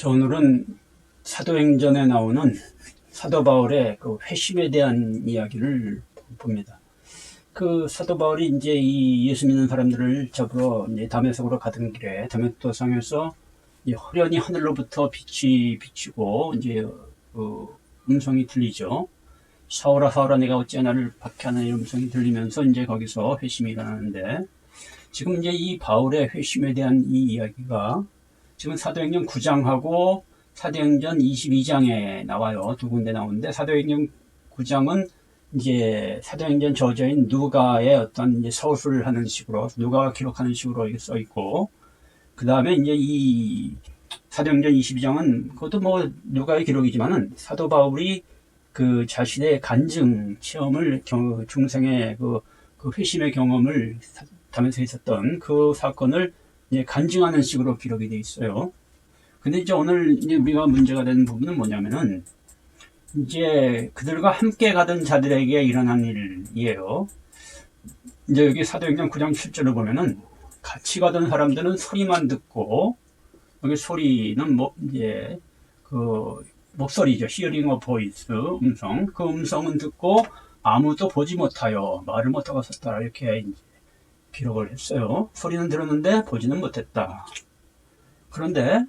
저 오늘은 사도행전에 나오는 사도 바울의 그 회심에 대한 이야기를 봅니다. 그 사도 바울이 이제 이 예수 믿는 사람들을 잡으러 이제 다메섹으로 가던 길에 이 허련히 하늘로부터 빛이 비치고 이제 그 음성이 들리죠. 사울아 사울아 내가 어찌 나를 박해하는 이 음성이 들리면서 이제 거기서 회심이 일어나는데 지금 이제 이 바울의 회심에 대한 이 이야기가 지금 사도행전 9장하고 사도행전 22장에 나와요. 두 군데 나오는데 사도행전 9장은 이제 사도행전 저자인 누가의 어떤 이제 서술을 하는 식으로 누가가 기록하는 식으로 이게 써 있고 그 다음에 이제 이 사도행전 22장은 그것도 뭐 누가의 기록이지만은 사도 바울이 그 자신의 간증 체험을 경, 중생의 그, 그 회심의 경험을 담에서 있었던 그 사건을 이제 간증하는 식으로 기록이 돼 있어요. 근데 이제 오늘 이제 우리가 문제가 되는 부분은 뭐냐면은 이제 그들과 함께 가던 자들에게 일어난 일이에요. 이제 여기 사도행전 9장 7절을 보면은 같이 가던 사람들은 소리만 듣고 여기 소리는 뭐 이제 그 목소리죠. hearing a voice 음성. 그 음성은 듣고 아무도 보지 못하여 말을 못하고 섰다 이렇게 이제 기록을 했어요. 소리는 들었는데 보지는 못했다. 그런데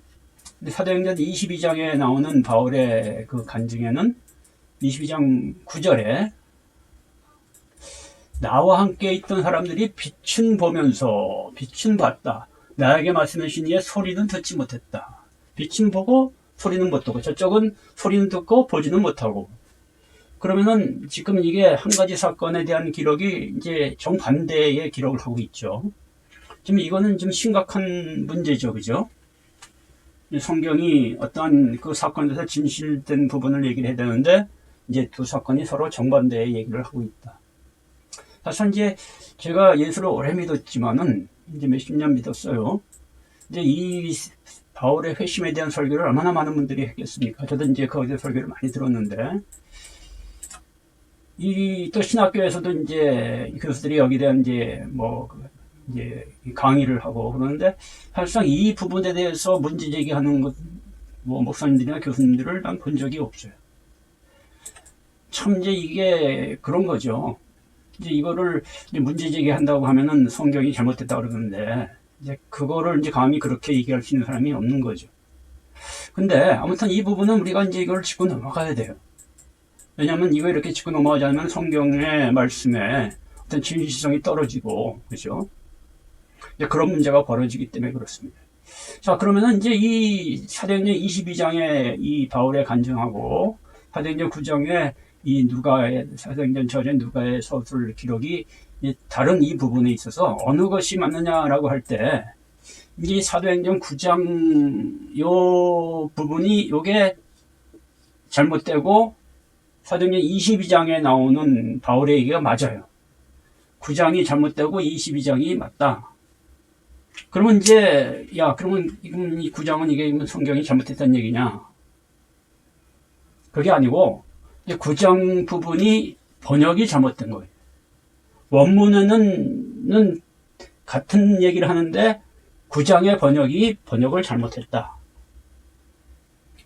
사도행전 22장에 나오는 바울의 그 간증에는 22장 9절에 나와 함께 있던 사람들이 빛은 보면서 빛은 봤다. 나에게 말씀하신 이의 소리는 듣지 못했다. 빛은 보고 소리는 못 듣고 저쪽은 소리는 듣고 보지는 못하고 그러면은 지금 이게 한 가지 사건에 대한 기록이 이제 정반대의 기록을 하고 있죠. 지금 이거는 좀 심각한 문제죠. 그죠? 성경이 어떠한 그 사건에서 진실된 부분을 얘기를 해야 되는데 이제 두 사건이 서로 정반대의 얘기를 하고 있다. 사실 이제 제가 예수를 오래 믿었지만은 이제 몇십 년 믿었어요. 이제 이 바울의 회심에 대한 설교를 얼마나 많은 분들이 했겠습니까? 저도 이제 거기서 설교를 많이 들었는데 이 또 신학교에서도 이제 교수들이 여기에 대한 이제 뭐 이제 강의를 하고 그러는데 사실상 이 부분에 대해서 문제 제기하는 것, 뭐 목사님들이나 교수님들을 난 본 적이 없어요. 참 이제 이게 그런 거죠. 이제 이거를 이제 문제 제기한다고 하면은 성경이 잘못됐다 그러는데 이제 그거를 이제 감히 그렇게 얘기할 수 있는 사람이 없는 거죠. 근데 아무튼 이 부분은 우리가 이제 이걸 짚고 넘어가야 돼요. 왜냐하면 이거 이렇게 짚고 넘어가지 않으면 성경의 말씀에 어떤 진실성이 떨어지고 그죠? 이제 그런 문제가 벌어지기 때문에 그렇습니다. 자, 그러면은 이제 이 사도행전 22장의 이 바울의 간증하고 사도행전 9장의 이 누가의 사도행전 저전 누가의 서술 기록이 다른 이 부분에 있어서 어느 것이 맞느냐라고 할때 이 사도행전 9장 요 부분이 요게 잘못되고 사도행전 22장에 나오는 바울의 얘기가 맞아요. 9장이 잘못되고 22장이 맞다. 그러면 이제 야 그러면 이 구장은 이게 성경이 잘못했다는 얘기냐? 그게 아니고 이제 구장 부분이 번역이 잘못된 거예요. 원문에는 같은 얘기를 하는데 구장의 번역이 번역을 잘못했다.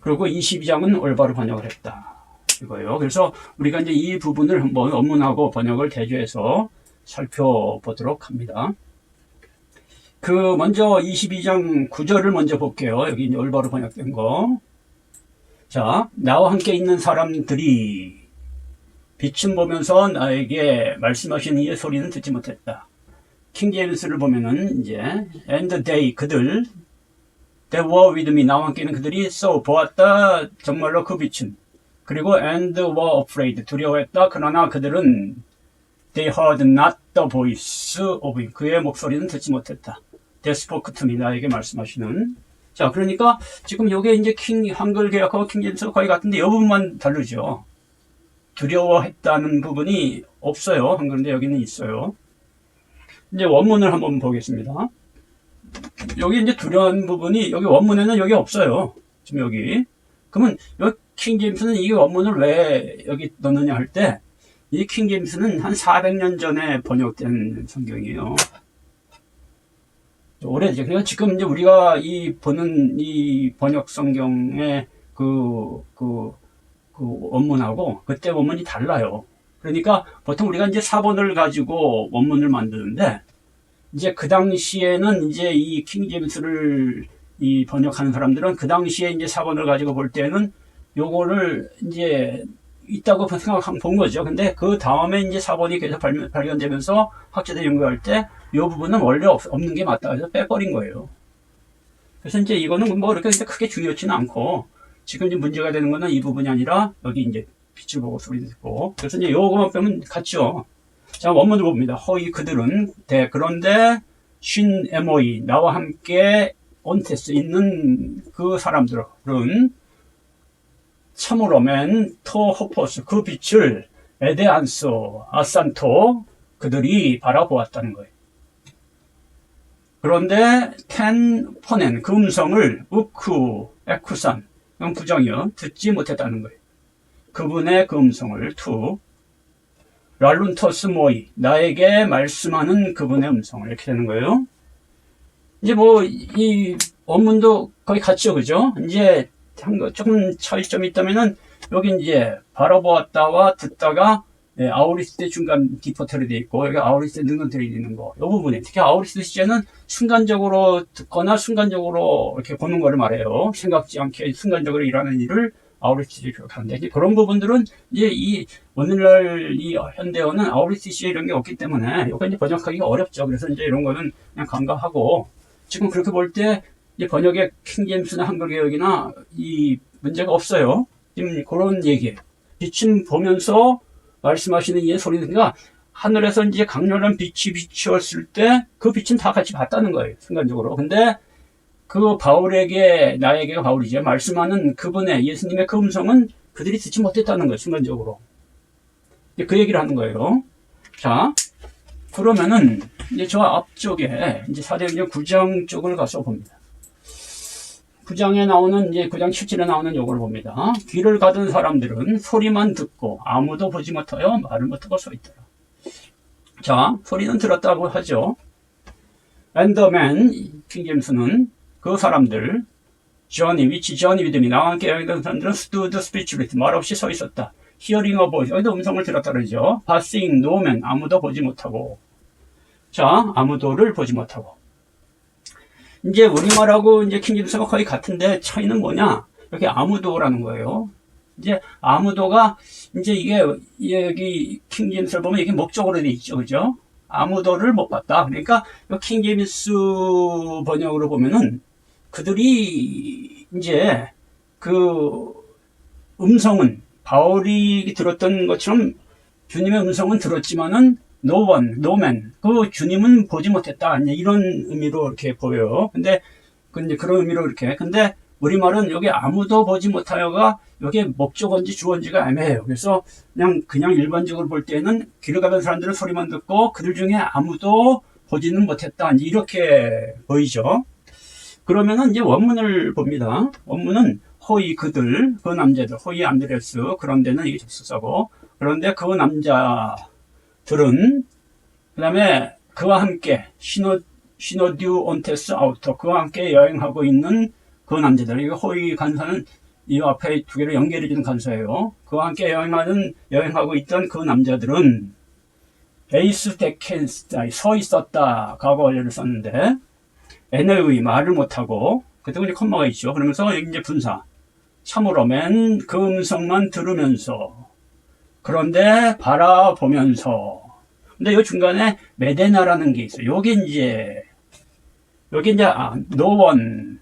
그리고 22장은 올바로 번역을 했다. 이거예요. 그래서 우리가 이제 이 부분을 한번 원문하고 번역을 대조해서 살펴보도록 합니다. 그 먼저 22장 9절을 먼저 볼게요. 여기 이제 올바로 번역된 거. 자, 나와 함께 있는 사람들이 빛은 보면서 나에게 말씀하신 이의 소리는 듣지 못했다. 킹 제임스를 보면은 이제 and they 그들 they were with me 나와 함께 있는 그들이 so 보았다 정말로 그 빛은 그리고 and were afraid 두려워했다. 그러나 그들은 they heard not the voice of him. 그의 목소리는 듣지 못했다. 데스포크 투미 나에게 말씀하시는. 자 그러니까 지금 요게 이제 킹 한글 개혁하고 킹제임스가 거의 같은데 이 부분만 다르죠. 두려워했다는 부분이 없어요. 한글인데 여기는 있어요. 이제 원문을 한번 보겠습니다. 여기 이제 두려운 부분이 여기 원문에는 여기 없어요. 지금 여기. 그러면 여기 킹 제임스는 이 원문을 왜 여기 넣느냐 할 때 이 킹 제임스는 한 400년 전에 번역된 성경이에요 오래되죠. 그러니까 지금 이제 우리가 이 보는 이 번역 성경의 그, 그, 그 원문하고 그때 원문이 달라요. 그러니까 보통 우리가 이제 사본을 가지고 원문을 만드는데 이제 그 당시에는 이제 이 킹제임스를 이 번역하는 사람들은 그 당시에 이제 사본을 가지고 볼 때는 요거를 이제 있다고 생각하면 본 거죠. 근데 그 다음에 이제 사본이 계속 발, 발견되면서 학자들이 연구할 때 이 부분은 원래 없, 없는 게 맞다 해서 빼버린 거예요. 그래서 이제 이거는 뭐 이렇게 크게 중요치는 않고 지금 이제 문제가 되는 거는 이 부분이 아니라 여기 이제 빛을 보고 소리 듣고 그래서 이제 요거만 빼면 같죠. 자 원문을 봅니다. 허이 그들은 대 그런데 신 MOE 나와 함께 온테스 있는 그 사람들은 참으로맨 토 호포스 그 빛을 에데안소 아산토 그들이 바라보았다는 거예요. 그런데 텐 포넨 그 음성을 우쿠 에쿠산 부정이요 듣지 못했다는 거예요. 그분의 그 음성을 투 랄룬토스 모이 나에게 말씀하는 그분의 음성을 이렇게 되는 거예요. 이제 뭐 이 원문도 거의 같죠, 그죠? 이제 한거 조금 차이점이 있다면은 여기 이제 바라보았다와 듣다가 네, 아우리스 때 중간 디포터리 돼 있고 여기 아우리스 때 능동ter이 있는 거. 이 부분에 특히 아우리스 시제는 순간적으로 듣거나 순간적으로 이렇게 보는 거를 말해요. 생각지 않게 순간적으로 일하는 일을 아우리스 이제 그런 부분들은 이제 이 오늘날 이 현대어는 아우리스 시제 이런 게 없기 때문에 이거 이제 번역하기가 어렵죠. 그래서 이제 이런 거는 그냥 간과하고 지금 그렇게 볼때 이제 번역의 킹제임스나 한글 개혁이나 이 문제가 없어요. 지금 그런 얘기예요. 빛은 보면서 말씀하시는 이 소리가 하늘에서 이제 강렬한 빛이 비추었을 때 그 빛은 다 같이 봤다는 거예요. 순간적으로. 근데 그 바울에게 나에게 바울이죠. 말씀하는 그분의 예수님의 그 음성은 그들이 듣지 못했다는 거예요. 순간적으로. 그 얘기를 하는 거예요. 자, 그러면은 이제 저 앞쪽에 이제 사도행전 9장 쪽을 가서 봅니다. 9장에 나오는 이제 9장 17에 나오는 요걸 봅니다. 귀를 가둔 사람들은 소리만 듣고 아무도 보지 못하여 말을 못하고 서 있더라. 자, 소리는 들었다고 하죠. 엔더맨 킹제임스는 그 사람들 johnny, which johnny 믿음이 나와 함께 여행던 사람들은 stood speechless 말없이 서 있었다. hearing 여기도 음성을 들었다 그러죠. passing 아무도 보지 못하고 자 아무도를 보지 못하고 이제 우리말하고 이제 킹제임스가 거의 같은데 차이는 뭐냐? 이렇게 아무도라는 거예요. 이제 아무도가 이제 이게 여기 킹제임스를 보면 이게 목적으로 돼 있죠, 그죠? 아무도를 못 봤다. 그러니까 킹제임스 번역으로 보면은 그들이 이제 그 음성은 바울이 들었던 것처럼 주님의 음성은 들었지만은 no man. 그 주님은 보지 못했다. 이런 의미로 이렇게 보여요. 근데 근데 그런 의미로 이렇게. 근데 우리말은 여기 아무도 보지 못하여가 여기 목적어인지 주어인지가 애매해요. 그래서 그냥 그냥 일반적으로 볼 때는 길을 가던 사람들은 소리만 듣고 그들 중에 아무도 보지는 못했다. 이렇게 보이죠. 그러면은 이제 원문을 봅니다. 원문은 호이 그들, 그 남자들, 호이 안드레스 그런 데는 이게 접수사고 그런데 그 남자 들은 그 다음에 그와 함께 시노 시노듀 온테스 아우터 그와 함께 여행하고 있는 그 남자들 이거 호의 간사는 이 앞에 두 개를 연결해 주는 간사예요. 그와 함께 여행하는 여행하고 있던 그 남자들은 에이스 데켄스타에 서 있었다 과거 원래를 썼는데 NO의 말을 못하고 그때 이제 컴마가 있죠. 그러면서 이제 분사 참으로맨 그 음성만 들으면서 그런데 바라보면서 근데 이 중간에 메데나라는 게 있어요. 요게 이제 요게 이제 아, 노원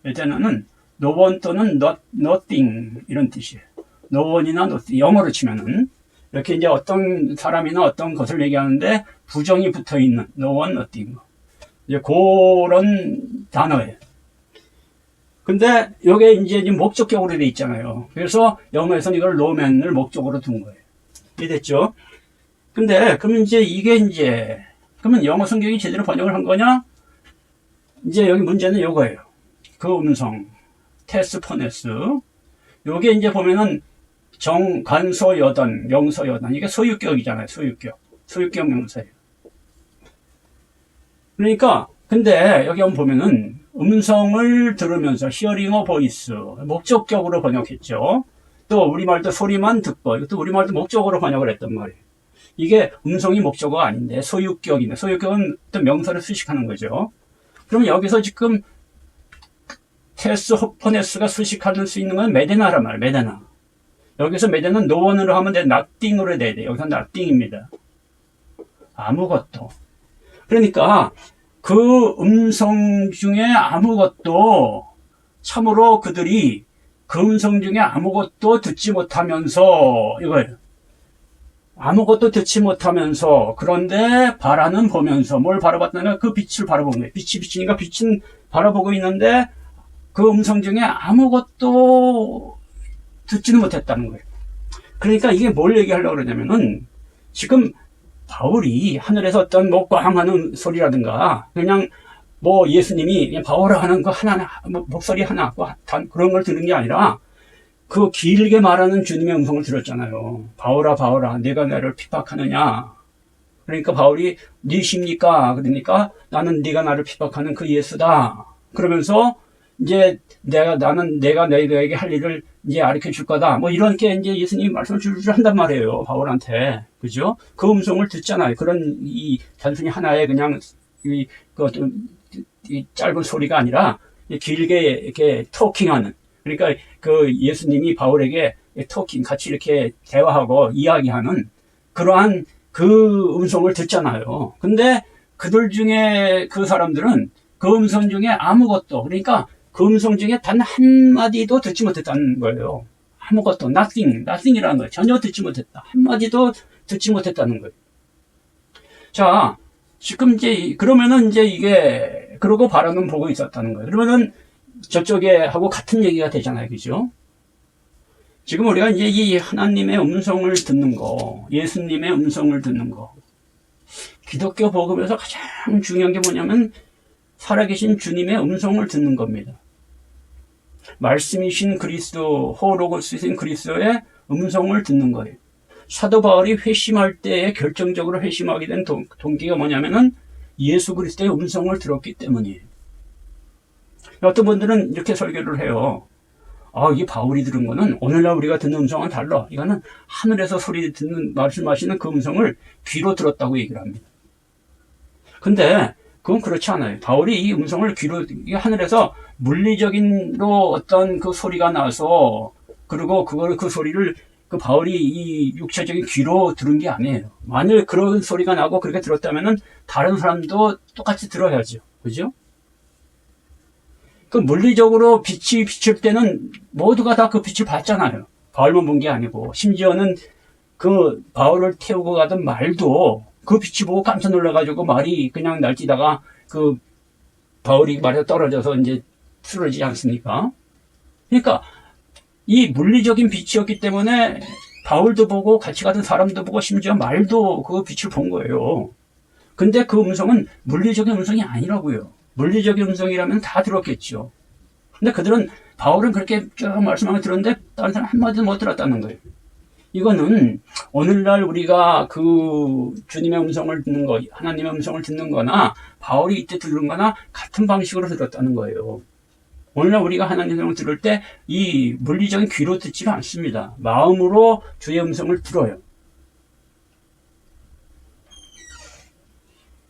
메데나는 노원 또는 not, nothing 이런 뜻이에요. 노원이나 nothing 영어로 치면은 이렇게 이제 어떤 사람이나 어떤 것을 얘기하는데 부정이 붙어 있는 노원 nothing 이제 그런 단어예요. 근데 요게 이제 목적격으로 돼 있잖아요. 그래서 영어에서는 이걸 노맨을 목적으로 둔 거예요. 이해됐죠? 근데 그러면 이제 이게 이제 그러면 영어 성경이 제대로 번역을 한 거냐? 이제 여기 문제는 요거예요. 그 음성 테스포네스 요게 이제 보면은 정관소 여단, 명소 여단 이게 소유격이잖아요. 소유격. 소유격 명사예요. 그러니까 근데 여기 한번 보면은 음성을 들으면서 히어링 어 보이스 목적격으로 번역했죠. 또 우리말도 소리만 듣고 이것도 우리말도 목적으로 번역을 했단 말이에요. 이게 음성이 목적어가 아닌데 소유격이네. 소유격은 어떤 명사를 수식하는 거죠. 그럼 여기서 지금 테스 호퍼네스가 수식할 수 있는 건 메데나란 말이에요. 메데나. 여기서 메데는 노원으로 하면 돼. nothing으로 돼야 돼. 여기서 nothing입니다. 아무것도. 그러니까 그 음성 중에 아무것도 참으로 그들이 그 음성 중에 아무것도 듣지 못하면서 이거예요. 아무것도 듣지 못하면서 그런데 바라는 보면서 뭘 바라봤다면 그 빛을 바라본 거예요. 빛이 비치니까 빛은 바라보고 있는데 그 음성 중에 아무것도 듣지는 못했다는 거예요. 그러니까 이게 뭘 얘기하려고 그러냐면은 지금 바울이 하늘에서 어떤 뭐 꽝 하는 소리라든가 그냥 뭐 예수님이 바울아 하는 거 하나 뭐 목소리 하나 뭐단 그런 걸 들은 게 아니라 그 길게 말하는 주님의 음성을 들었잖아요. 바울아 바울아 내가 나를 핍박하느냐? 그러니까 바울이 니십니까? 그러니까 나는 네가 나를 핍박하는 그 예수다. 그러면서 이제 내가 나는 내가 너희에게 할 일을 이제 가르쳐 줄 거다. 뭐 이렇게 이제 예수님이 말씀을 줄줄 한단 말이에요. 바울한테. 그죠? 그 음성을 듣잖아요. 그런 이 단순히 하나의 그냥 이, 그 어떤 이 짧은 소리가 아니라 길게 이렇게 토킹하는. 그러니까 그 예수님이 바울에게 토킹 같이 이렇게 대화하고 이야기하는 그러한 그 음성을 듣잖아요. 근데 그들 중에 그 사람들은 그 음성 중에 아무것도 그러니까 그 음성 중에 단 한마디도 듣지 못했다는 거예요. 아무것도 nothing, nothing이라는 거예요. 전혀 듣지 못했다. 한마디도 듣지 못했다는 거예요. 자, 지금 이제 그러면은 이제 이게 그러고 바라는 보고 있었다는 거예요. 그러면은 저쪽에 하고 같은 얘기가 되잖아요. 그죠? 지금 우리가 이제 이 하나님의 음성을 듣는 거, 예수님의 음성을 듣는 거, 기독교 복음에서 가장 중요한 게 뭐냐면 살아계신 주님의 음성을 듣는 겁니다. 말씀이신 그리스도, 호로고스이신 그리스도의 음성을 듣는 거예요. 사도 바울이 회심할 때에 결정적으로 회심하게 된 동, 동기가 뭐냐면은 예수 그리스도의 음성을 들었기 때문이에요. 어떤 분들은 이렇게 설교를 해요. 아, 이게 바울이 들은 거는 오늘날 우리가 듣는 음성은 달라. 이거는 하늘에서 소리 듣는, 말씀하시는 그 음성을 귀로 들었다고 얘기를 합니다. 근데 그건 그렇지 않아요. 바울이 이 음성을 귀로, 이 하늘에서 물리적인 로 어떤 그 소리가 나서, 그리고 그걸, 그 소리를 그 바울이 이 육체적인 귀로 들은 게 아니에요. 만일 그런 소리가 나고 그렇게 들었다면은 다른 사람도 똑같이 들어야죠. 그죠? 그 물리적으로 빛이 비칠 때는 모두가 다 그 빛을 봤잖아요. 바울만 본 게 아니고, 심지어는 그 바울을 태우고 가던 말도 그 빛이 보고 깜짝 놀라가지고 말이 그냥 날뛰다가 그 바울이 말에 떨어져서 이제 쓰러지지 않습니까? 그러니까 이 물리적인 빛이었기 때문에 바울도 보고 같이 가던 사람도 보고 심지어 말도 그 빛을 본 거예요. 근데 그 음성은 물리적인 음성이 아니라고요. 물리적인 음성이라면 다 들었겠죠. 근데 그들은 바울은 그렇게 쭉 말씀하고 들었는데 다른 사람 한마디도 못 들었다는 거예요. 이거는 오늘날 우리가 그 주님의 음성을 듣는 거, 하나님의 음성을 듣는 거나 바울이 이때 들은 거나 같은 방식으로 들었다는 거예요. 오늘날 우리가 하나님의 음성을 들을 때 이 물리적인 귀로 듣지가 않습니다. 마음으로 주의 음성을 들어요.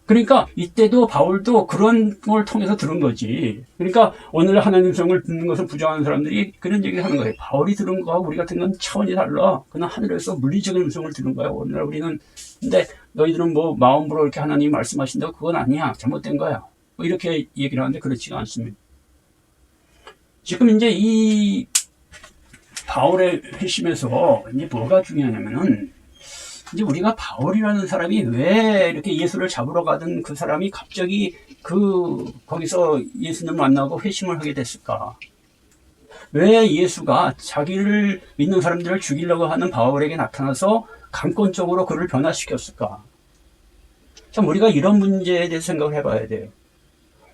그러니까 이때도 바울도 그런 걸 통해서 들은 거지. 그러니까 오늘 하나님 성을 듣는 것을 부정하는 사람들이 그런 얘기를 하는 거예요. 바울이 들은 거하고 우리가 듣는 건 차원이 달라. 그는 하늘에서 물리적인 음성을 들은 거야. 오늘날 우리는. 근데 너희들은 뭐 마음으로 이렇게 하나님이 말씀하신다고 그건 아니야. 잘못된 거야. 뭐 이렇게 얘기를 하는데 그렇지가 않습니다. 지금 이제 이 바울의 회심에서 이제 뭐가 중요하냐면은 이제 우리가 바울이라는 사람이 왜 이렇게 예수를 잡으러 가던 그 사람이 갑자기 그 거기서 예수님 만나고 회심을 하게 됐을까? 왜 예수가 자기를 믿는 사람들을 죽이려고 하는 바울에게 나타나서 강권적으로 그를 변화시켰을까? 참 우리가 이런 문제에 대해서 생각을 해봐야 돼요.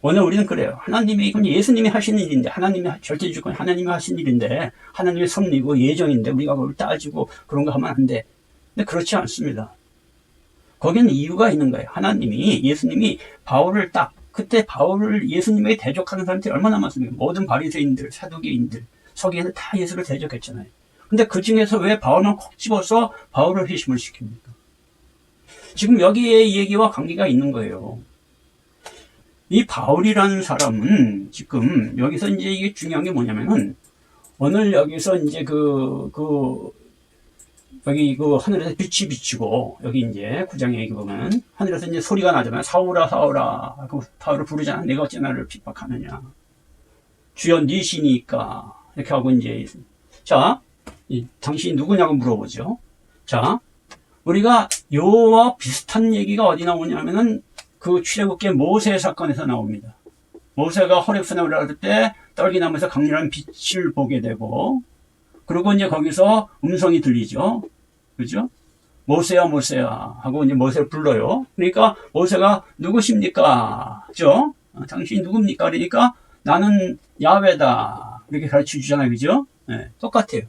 오늘 우리는 그래요. 하나님이 이건 예수님이 하신 일인데 하나님이 절대 주권 하나님이 하신 일인데 하나님의 섭리고 예정인데 우리가 그걸 따지고 그런 거 하면 안 돼. 근데 그렇지 않습니다. 거기는 이유가 있는 거예요. 하나님이, 예수님이 바울을 딱 그때 바울을 예수님에게 대적하는 사람들이 얼마나 많습니까? 모든 바리새인들, 사두개인들, 서기에는 다 예수를 대적했잖아요. 근데 그 중에서 왜 바울만 콕 집어서 바울을 회심을 시킵니까? 지금 여기에 이 얘기와 관계가 있는 거예요. 이 바울이라는 사람은 지금 여기서 이제 이게 중요한 게 뭐냐면은 오늘 여기서 이제 그, 그, 여기 그 하늘에서 빛이 비치고 여기 이제 구장에 여기 보면 하늘에서 이제 소리가 나잖아요. 사오라 사오라 그 바울을 부르잖아. 내가 어찌 나를 핍박하느냐. 주연 니시니까 이렇게 하고 이제 자 이, 당신이 누구냐고 물어보죠. 자 우리가 요와 비슷한 얘기가 어디 나오냐면은 그 출애굽기 모세 사건에서 나옵니다. 모세가 호렙산에 올라갈 때 떨기나무에서 강렬한 빛을 보게 되고 그리고 이제 거기서 음성이 들리죠. 그죠? 모세야 모세야 하고 이제 모세를 불러요. 그러니까 모세가 누구십니까? 그죠? 어, 당신이 누굽니까? 그러니까 나는 야외다. 이렇게 가르쳐 주잖아요. 그죠? 네, 똑같아요.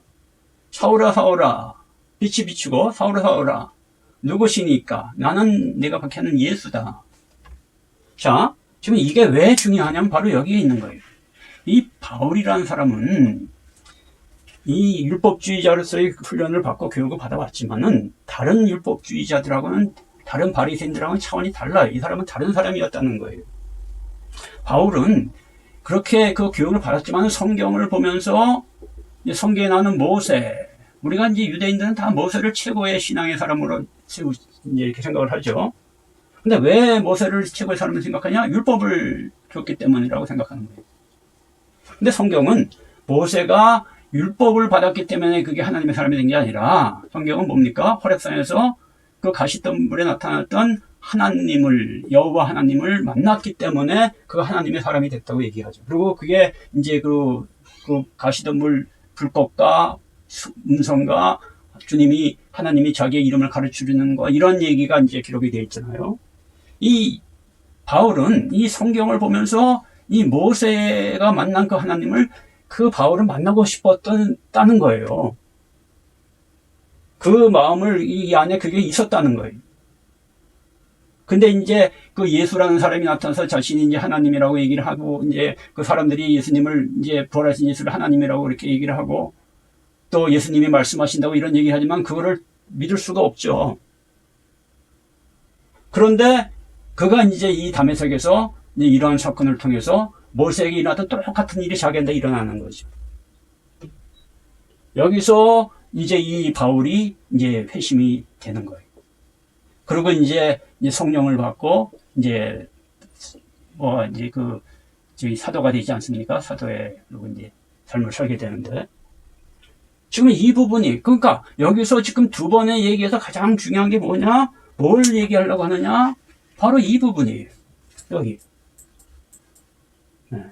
사오라 사오라 빛이 비추고 사오라 사오라 누구시니까 나는 내가 박해하는 예수다. 자, 지금 이게 왜 중요하냐면 바로 여기에 있는 거예요. 이 바울이라는 사람은 이 율법주의자로서의 훈련을 받고 교육을 받아왔지만은 다른 율법주의자들하고는 다른 바리새인들하고는 차원이 달라요. 이 사람은 다른 사람이었다는 거예요. 바울은 그렇게 그 교육을 받았지만 성경을 보면서 성경에 나오는 모세 우리가 이제 유대인들은 다 모세를 최고의 신앙의 사람으로 이제 이렇게 생각을 하죠. 근데 왜 모세를 최고의 사람으로 생각하냐? 율법을 줬기 때문이라고 생각하는 거예요. 근데 성경은 모세가 율법을 받았기 때문에 그게 하나님의 사람이 된 게 아니라 성경은 뭡니까? 호렙산에서 그 가시덤불에 나타났던 하나님을 여호와 하나님을 만났기 때문에 그 하나님의 사람이 됐다고 얘기하죠. 그리고 그게 이제 그, 그 가시덤불 불꽃과 음성과 주님이 하나님이 자기의 이름을 가르쳐 주는 거 이런 얘기가 이제 기록이 되어 있잖아요. 이 바울은 이 성경을 보면서 이 모세가 만난 그 하나님을 그 바울을 만나고 싶었던 다는 거예요. 그 마음을 이 안에 그게 있었다는 거예요. 근데 이제 그 예수라는 사람이 나타나서 자신이 이제 하나님이라고 얘기를 하고 이제 그 사람들이 예수님을 이제 부활하신 예수를 하나님이라고 이렇게 얘기를 하고 또 예수님이 말씀하신다고 이런 얘기를 하지만 그거를 믿을 수가 없죠. 그런데 그가 이제 이 담에색에서 이러한 사건을 통해서 모세에게 일어났던 똑같은 일이 자기한테 일어나는 거죠. 여기서 이제 이 바울이 이제 회심이 되는 거예요. 그리고 이제 성령을 받고 이제 뭐 이제 그 저희 사도가 되지 않습니까? 사도의 그리고 이제 삶을 살게 되는데 지금 이 부분이 그러니까 여기서 지금 두 번의 얘기에서 가장 중요한 게 뭐냐? 뭘 얘기하려고 하느냐? 바로 이 부분이에요. 여기. 네.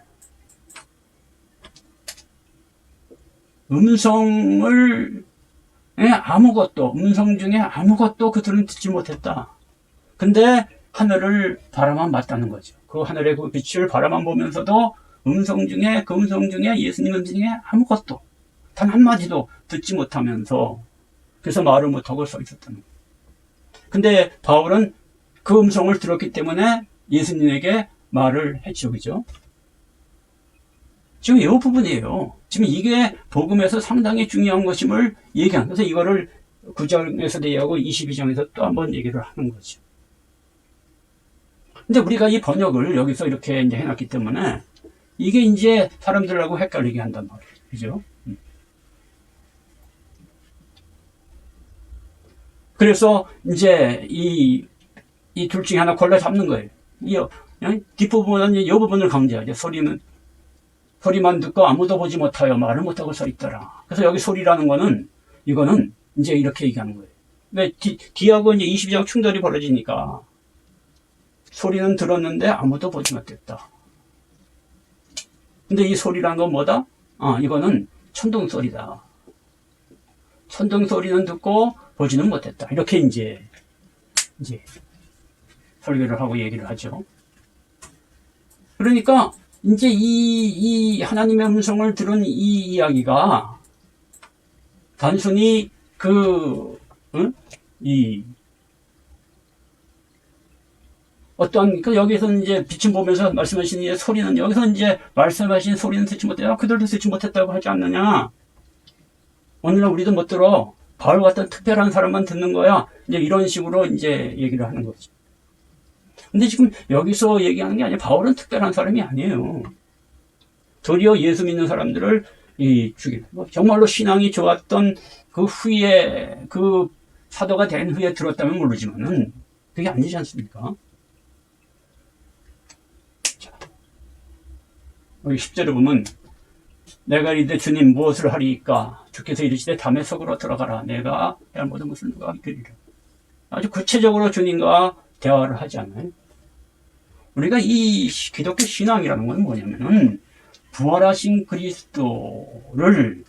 음성을 예, 아무것도 음성 중에 아무것도 그들은 듣지 못했다. 근데 하늘을 바라만 봤다는 거죠. 그 하늘의 그 빛을 바라만 보면서도 음성 중에 그 음성 중에 예수님 음성 중에 아무것도 단 한마디도 듣지 못하면서 그래서 말을 못하고 서 있었다는 거예요. 근데 바울은 그 음성을 들었기 때문에 예수님에게 말을 했죠. 그죠? 지금 이 부분이에요. 지금 이게 복음에서 상당히 중요한 것임을 얘기한. 그래서 이거를 9장에서 얘기하고 22장에서 또 한번 얘기를 하는 거죠. 근데 우리가 이 번역을 여기서 이렇게 이제 해놨기 때문에 이게 이제 사람들하고 헷갈리게 한단 말이에요. 그죠? 그래서 이제 이, 이 둘 중에 하나 골라 잡는 거예요. 이, 어, 뒷부분은 이 부분을 강조하죠. 소리는, 소리만 듣고 아무도 보지 못하여 말을 못하고 서 있더라. 그래서 여기 소리라는 거는, 이거는 이제 이렇게 얘기하는 거예요. 왜, 뒤, 뒤하고 이제 22장 충돌이 벌어지니까, 소리는 들었는데 아무도 보지 못했다. 근데 이 소리라는 건 뭐다? 아, 이거는 천둥 소리다. 천둥 소리는 듣고 보지는 못했다. 이렇게 이제, 이제, 설교를 하고 얘기를 하죠. 그러니까, 이제 이, 이 하나님의 음성을 들은 이 이야기가 단순히 그, 응? 이, 어떤 그 여기서 이제 비춤 보면서 말씀하신 이 소리는 여기서 이제 말씀하신 소리는 듣지 못해요. 그들도 듣지 못했다고 하지 않느냐. 오늘날 우리도 못 들어. 바울 같은 특별한 사람만 듣는 거야. 이제 이런 식으로 이제 얘기를 하는 거지. 근데 지금 여기서 얘기하는 게 아니라 바울은 특별한 사람이 아니에요. 도리어 예수 믿는 사람들을 이 죽이는 뭐 정말로 신앙이 좋았던 그 후에 그 사도가 된 후에 들었다면 모르지만은 그게 아니지 않습니까? 자, 여기 10절에 보면 내가 이르되 주님 무엇을 하리이까 주께서 이르시되 담의 속으로 들어가라 내가 할 모든 것을 누가 이끌리라 아주 구체적으로 주님과 대화를 하지 않아요? 우리가 이 기독교 신앙이라는 건 뭐냐면은 부활하신 그리스도를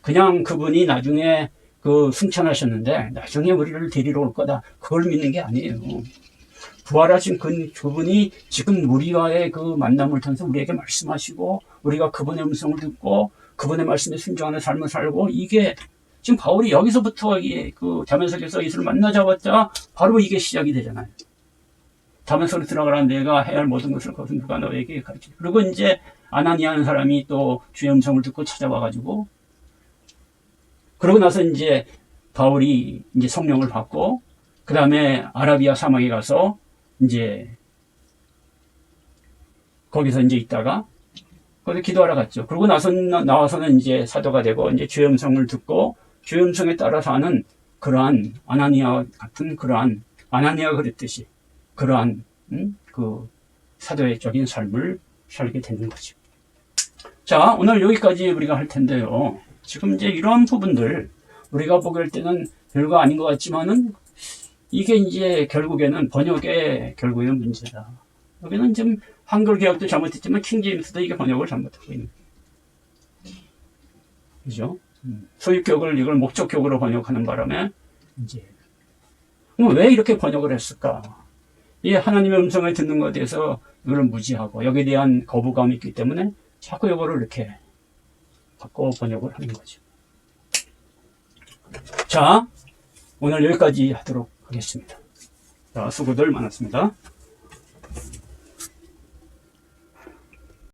그냥 그분이 나중에 그 승천하셨는데 나중에 우리를 데리러 올 거다. 그걸 믿는 게 아니에요. 부활하신 그, 그분이 지금 우리와의 그 만남을 통해서 우리에게 말씀하시고 우리가 그분의 음성을 듣고 그분의 말씀에 순종하는 삶을 살고 이게 지금 바울이 여기서부터 이그 다면석에서 예수를 만나자마자 바로 이게 시작이 되잖아요. 다면석으로 들어가라 내가 해야 할 모든 것을 거기서 누가 너에게 가르치. 그리고 이제 아나니아는 사람이 또 주의 음성을 듣고 찾아와가지고 그러고 나서 이제 바울이 이제 성령을 받고 그 다음에 아라비아 사막에 가서 이제 거기서 이제 있다가 거기서 기도하러 갔죠. 그러고 나서 나와서는 이제 사도가 되고 이제 주의 음성을 듣고 주의 음성에 따라서 하는 그러한 아나니아 같은 그러한 아나니아가 그랬듯이 그러한 음, 그 사도적인 삶을 살게 되는 거죠. 자, 오늘 여기까지 우리가 할 텐데요. 지금 이제 이런 부분들 우리가 보길 때는 별거 아닌 것 같지만은 이게 이제 결국에는 번역의 결국에는 문제다. 여기는 지금 한글 개혁도 잘못했지만 킹 제임스도 이게 번역을 잘못하고 있는 거예요. 그죠? 음. 소유격을 이걸 목적격으로 번역하는 바람에 이제 그럼 왜 이렇게 번역을 했을까? 이 하나님의 음성을 듣는 것에 대해서 이걸 무지하고 여기에 대한 거부감이 있기 때문에 자꾸 이거를 이렇게 바꿔 번역을 하는 거죠. 자, 오늘 여기까지 하도록 하겠습니다. 자, 수고들 많았습니다.